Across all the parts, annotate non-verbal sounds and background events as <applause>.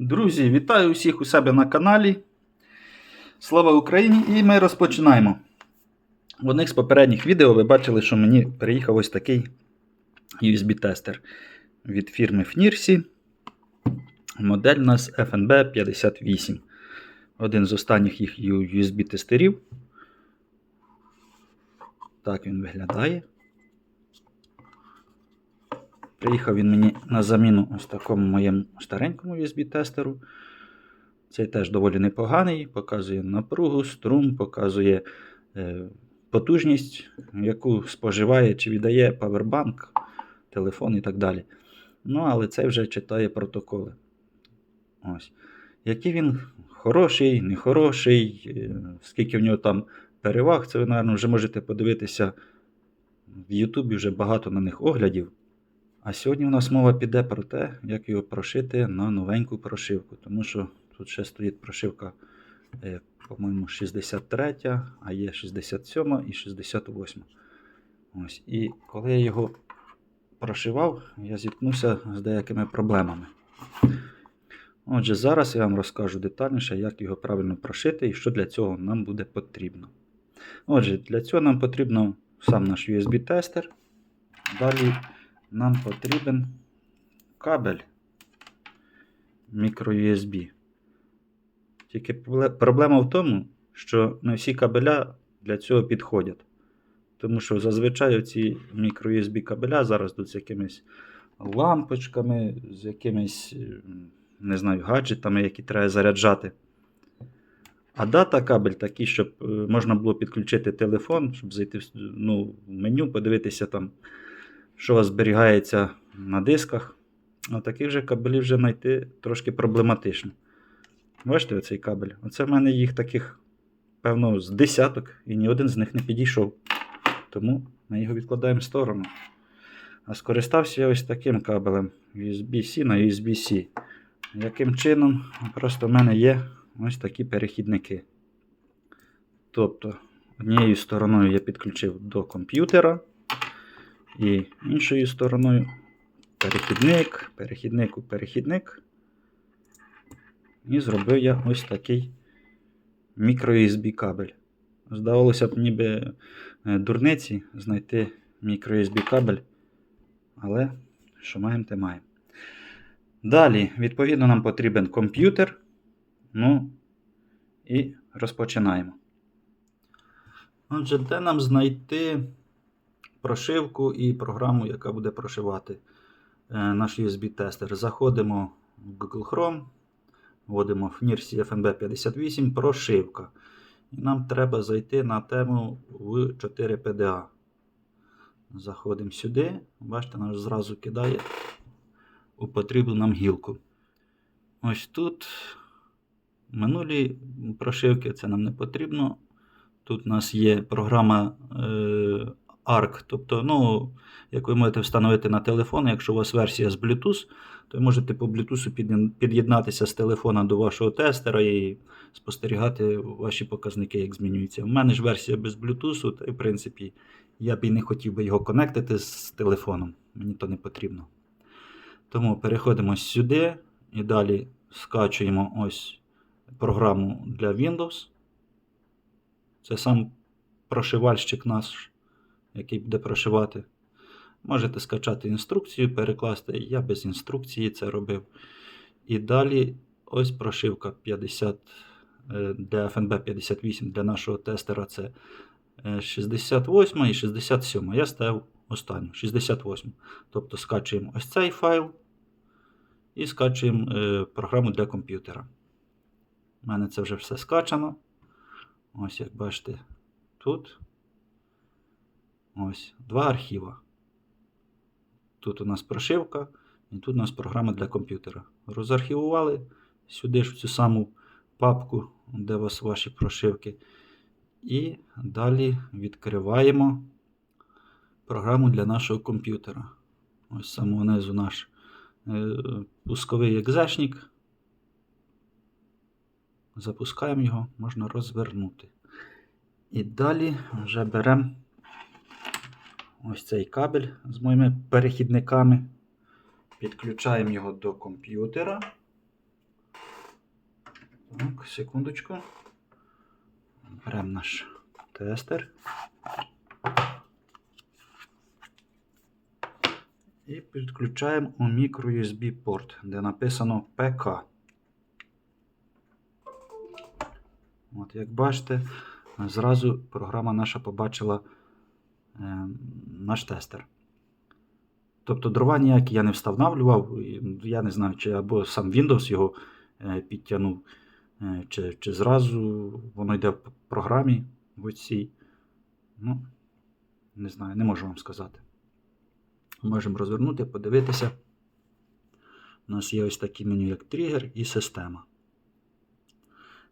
Друзі, вітаю усіх у себе на каналі. Слава Україні! І ми розпочинаємо. В одних з попередніх відео ви бачили, що мені приїхав ось такий USB-тестер від фірми FNIRSI. Модель у нас FNB 58. Один з останніх їх USB-тестерів. Так він виглядає. Приїхав він мені на заміну ось такому моєму старенькому USB-тестеру. Цей теж доволі непоганий, показує напругу, струм, показує е, потужність, яку споживає чи віддає павербанк, телефон і так далі. Ну, але цей вже читає протоколи. Ось. Який він хороший, нехороший, е, скільки в нього там переваг, це ви, мабуть, вже можете подивитися в Ютубі вже багато на них оглядів. А сьогодні у нас мова піде про те, як його прошити на новеньку прошивку. Тому що тут ще стоїть прошивка, е, по-моєму, 63, а є 67 і 68. Ось. І коли я його прошивав, я зіткнувся з деякими проблемами. Отже, зараз я вам розкажу детальніше, як його правильно прошити і що для цього нам буде потрібно. Отже, для цього нам потрібно сам наш USB-тестер. Далі нам потрібен кабель microUSB. Тільки проблема в тому, що не всі кабеля для цього підходять. Тому що зазвичай ці microUSB кабеля зараз тут з якимись лампочками, з якимись, не знаю, гаджетами, які треба заряджати. А дата кабель такий, щоб е, можна було підключити телефон, щоб зайти в ну, меню, подивитися там, що у вас зберігається на дисках. А таких же кабелів вже знайти трошки проблематично. Бачите оцей кабель? Оце в мене їх таких, певно, з десяток, і ні один з них не підійшов. Тому ми його відкладаємо в сторону. А скористався я ось таким кабелем USB-C на USB-C. Яким чином? Просто в мене є ось такі перехідники. Тобто, однією стороною я підключив до комп'ютера, і іншою стороною перехідник, перехідник у перехідник. І зробив я ось такий microUSB кабель. Здавалося б, ніби е, дурниці знайти microUSB кабель, але що маємо, те маємо. Далі, відповідно, нам потрібен комп'ютер. Ну, і розпочинаємо. Отже, де нам знайти прошивку і програму, яка буде прошивати е, наш USB-тестер? Заходимо в Google Chrome, вводимо FNIRSI FNB 58 прошивка. І нам треба зайти на тему в 4 PDA. Заходимо сюди. Бачите, нас зразу кидає у потрібну нам гілку. Ось тут минулі прошивки це нам не потрібно. Тут у нас є програма е, ARC, тобто, ну, яку ви можете встановити на телефон. Якщо у вас версія з Bluetooth, то ви можете по Bluetooth під'єднатися з телефона до вашого тестера і спостерігати ваші показники, як змінюються. У мене ж версія без Bluetooth, та в принципі я б і не хотів би його конектити з телефоном. Мені то не потрібно. Тому переходимо сюди і далі скачуємо ось програму для Windows. Це сам прошивальщик наш, який буде прошивати. Можете скачати інструкцію, перекласти. Я без інструкції це робив. І далі ось прошивка 50 е, для FNB 58 для нашого тестера це е, 68 і 67. Я ставив останню 68. Тобто скачуємо ось цей файл і скачуємо е, програму для комп'ютера. У мене це вже все скачано. Ось як бачите, тут ось два архіва. Тут у нас прошивка, і тут у нас програма для комп'ютера. Розархівували сюди ж в цю саму папку, де у вас ваші прошивки. І далі відкриваємо програму для нашого комп'ютера. Ось самого низу наш е, пусковий екзешник. Запускаємо його, можна розвернути. І далі вже беремо ось цей кабель з моїми перехідниками. Підключаємо його до комп'ютера. Так, секундочку. Беремо наш тестер. І підключаємо у microUSB порт, де написано ПК. От, як бачите, зразу програма наша побачила наш тестер. Тобто дрова ніякі я не встановлював, я не знаю, чи або сам Windows його е, підтягнув, е, чи, чи зразу воно йде в програмі в цій. Ну, не знаю, не можу вам сказати. Можемо розвернути, подивитися. У нас є ось такі меню, як тригер і система.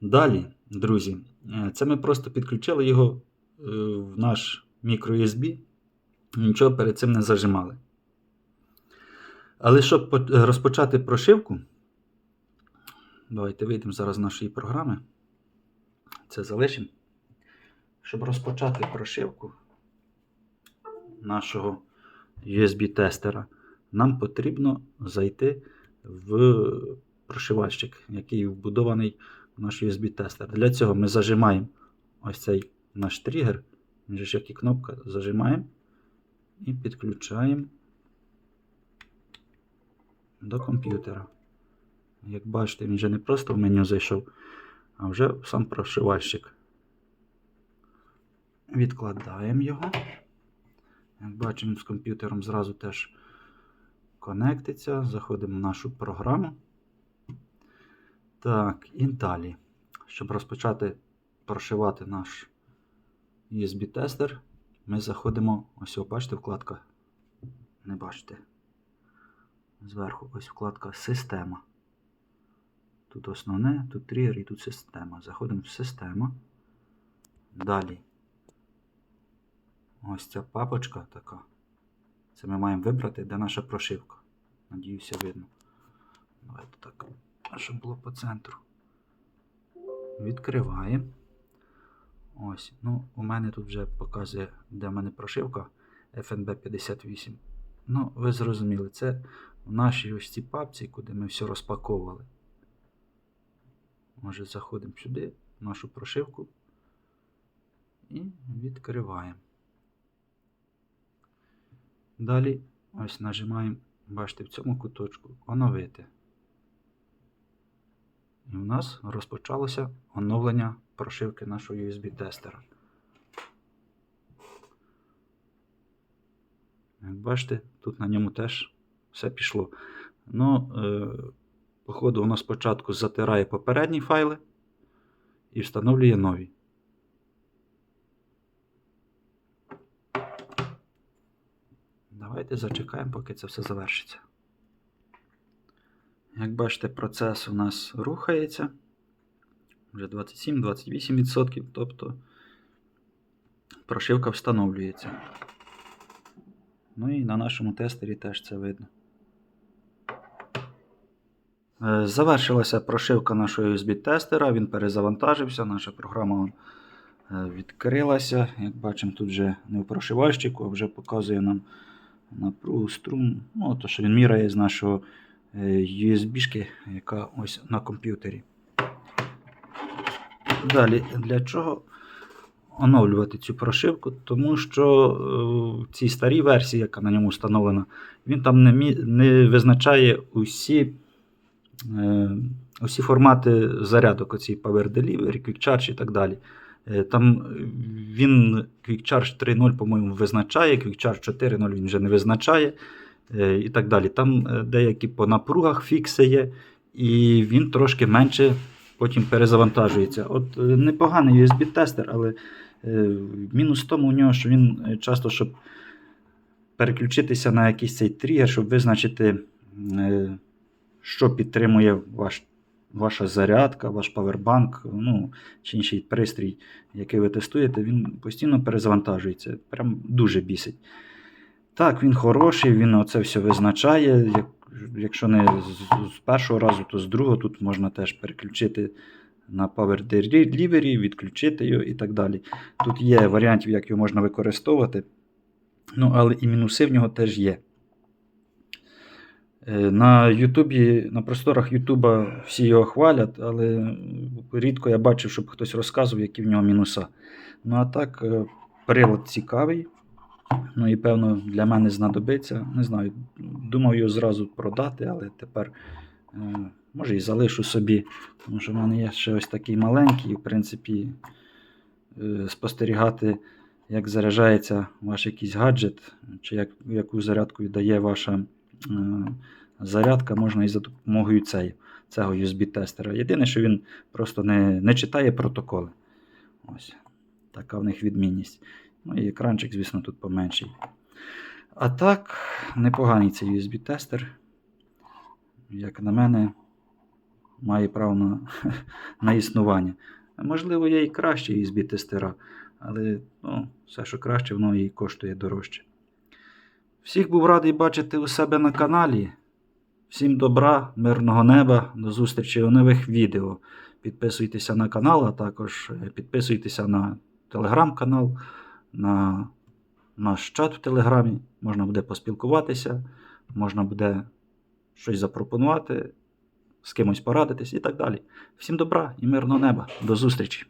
Далі, друзі, е, це ми просто підключили його е, в наш microUSB, нічого перед цим не зажимали. Але щоб розпочати прошивку, давайте вийдемо зараз з нашої програми. Це залишимо. Щоб розпочати прошивку нашого USB-тестера, нам потрібно зайти в прошивальщик, який вбудований в наш USB-тестер. Для цього ми зажимаємо ось цей наш тригер, і кнопка, зажимаємо і підключаємо до комп'ютера. Як бачите, він вже не просто в меню зайшов, а вже сам прошивальщик. Відкладаємо його. Як бачимо, з комп'ютером зразу теж конектиться. Заходимо в нашу програму. Так, і далі. Щоб розпочати прошивати наш USB-тестер, ми заходимо. Ось, бачите, вкладка. Не бачите. Зверху ось вкладка Система. Тут основне, тут тригер і тут система. Заходимо в систему. Далі. Ось ця папочка така. Це ми маємо вибрати, де наша прошивка. Надіюся, видно. Давайте так, щоб було по центру. Відкриваємо. Ось. Ну, у мене тут вже показує, де в мене прошивка FNB 58. Ну, ви зрозуміли, це в нашій ось цій папці, куди ми все розпаковували. Може, заходимо сюди, в нашу прошивку і відкриваємо. Далі ось нажимаємо, бачите, в цьому куточку оновити. І в нас розпочалося оновлення прошивки нашого USB-тестера. Як бачите, тут на ньому теж все пішло. Ну, е, походу, воно спочатку затирає попередні файли і встановлює нові. Давайте зачекаємо, поки це все завершиться. Як бачите, процес у нас рухається. Вже 27-28%, тобто прошивка встановлюється. Ну і на нашому тестері теж це видно. Е, Завершилася прошивка нашого USB-тестера, він перезавантажився, наша програма е, відкрилася. Як бачимо, тут вже не в прошивальщику, а вже показує нам напругу струм. Ну, то, що він міряє з нашого е, USB, яка ось на комп'ютері. Далі, для чого оновлювати цю прошивку? Тому що е, в цій старій версії, яка на ньому встановлена, він там не, мі- не визначає усі, е, усі формати зарядок, оці Power Delivery, Quick Charge і так далі. Е, Там він Quick Charge 3.0, по-моєму, визначає, Quick Charge 4.0 він вже не визначає е, і так далі. Там деякі по напругах фікси є, і він трошки менше потім перезавантажується. От е, непоганий USB-тестер, але е, мінус в тому у нього, що він е, часто, щоб переключитися на якийсь цей тригер, щоб визначити, е, що підтримує ваш, ваша зарядка, ваш павербанк, ну, чи інший пристрій, який ви тестуєте, він постійно перезавантажується. Прям дуже бісить. Так, він хороший, він оце все визначає. Якщо не з, першого разу, то з другого тут можна теж переключити на Power Delivery, відключити його і так далі. Тут є варіантів, як його можна використовувати. Ну, але і мінуси в нього теж є. Е, На Ютубі, на просторах Ютуба всі його хвалять, але рідко я бачив, щоб хтось розказував, які в нього мінуса. Ну а так, е, прилад цікавий. Ну і певно для мене знадобиться. Не знаю, думав його зразу продати, але тепер е, може і залишу собі. Тому що в мене є ще ось такий маленький, в принципі, е, спостерігати, як заряджається ваш якийсь гаджет, чи як, яку зарядку дає ваша е, зарядка, можна і за допомогою цей, цього USB-тестера. Єдине, що він просто не, не читає протоколи. Ось така в них відмінність. Ну і екранчик, звісно, тут поменший. А так, непоганий цей USB-тестер. Як на мене, має право на, <laughs> на існування. Можливо, є і кращі USB-тестера, але ну, все, що краще, воно і коштує дорожче. Всіх був радий бачити у себе на каналі. Всім добра, мирного неба, до зустрічі у нових відео. Підписуйтеся на канал, а також е, підписуйтеся на телеграм-канал, на наш чат в Телеграмі. Можна буде поспілкуватися, можна буде щось запропонувати, з кимось порадитись і так далі. Всім добра і мирного неба. До зустрічі!